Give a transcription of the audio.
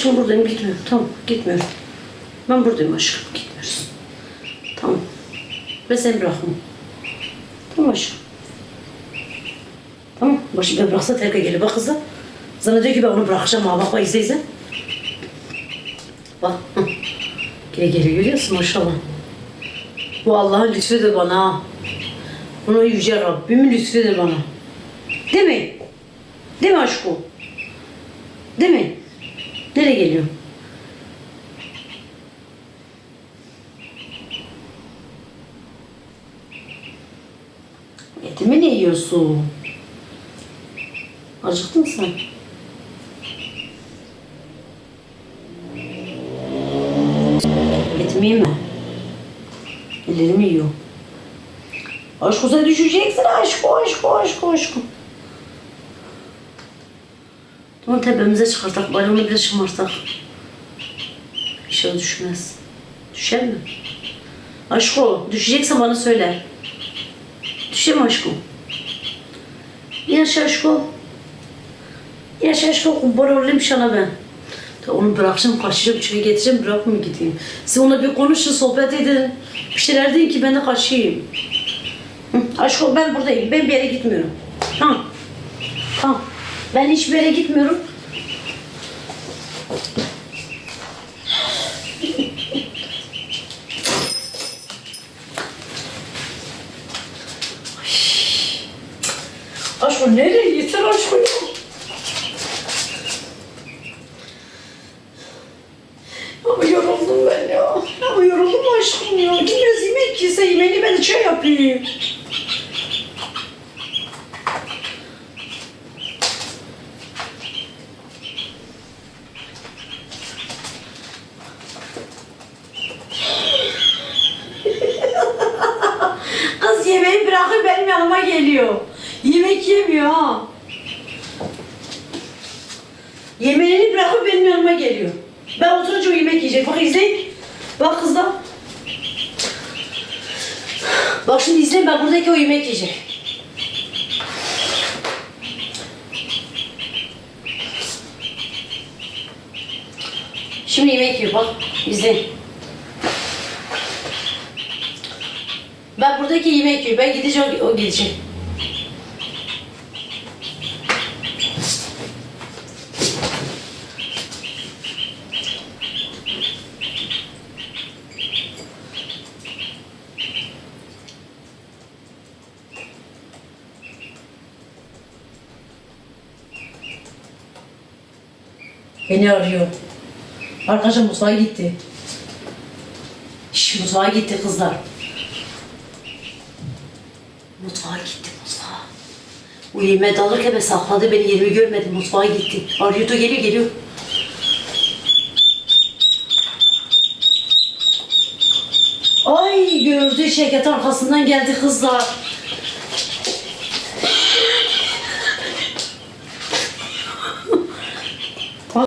Aşkım buradayım gitmiyorum. Tamam gitmiyorum. Ben buradayım aşkım gitmiyoruz. Tamam. Ve seni bırakmam. Tamam aşkım. Tamam. Başı ben bıraksa terk gelir. Bak kızım. Sana diyor ki ben onu bırakacağım ha. Bak bak izle izle. Bak. Hı. Geri geliyor görüyorsun maşallah. Bu Allah'ın lütfudur bana. Bunu yüce Rabbimin lütfudur bana. Değil mi? Değil mi aşkım? Mi? Nereye geliyor? Etimi ne yiyorsun? Acıktın sen. Etimi yeme. Ellerimi yiyor. Aşkı sen düşeceksin aşkı aşkı aşkı aşkı. Onu tepemize çıkartak, bari onu bir de şımartak. İnşallah düşmez. Düşer mi? Aşko, düşecekse bana söyle. Düşer mi aşko? Yaşa aşko. Yaşa aşko, kurban olayım sana ben. Ta onu bırakacağım, kaçacağım, çayı getireceğim, bırakmayayım gideyim. Siz onunla bir konuşun, sohbet edin. Bir şeyler deyin ki ben de kaçayım. Hı, aşko ben buradayım, ben bir yere gitmiyorum. Tamam. Tamam. Ben hiçbir yere gitmiyorum. Aşkım nereye yeter aşkım? Ama yoruldum ben ya. Ama yoruldum aşkım ya. Kim biraz yemek yese yemeğini ben çay yapayım. Yemeği bırakıp benim yanıma geliyor. Yemek yemiyor ha. Yemeğini bırakıp benim yanıma geliyor. Ben oturunca yemek yiyecek. Bak izleyin. Bak kızlar. Bak şimdi izleyin ben buradaki o yemek yiyecek. Şimdi yemek yiyor bak. İzleyin. Ben buradaki yemek yiyor. Ben gideceğim o, o gidecek. Beni arıyor. Arkadaşlar mutfağa gitti. Şş, mutfağa gitti kızlar. Mutfağa gitti mutfağa. Bu yemeğe dalırken ben sakladı beni yerimi görmedi mutfağa gitti. Arıyordu geliyor geliyor. Ay gördü şirket arkasından geldi kızlar.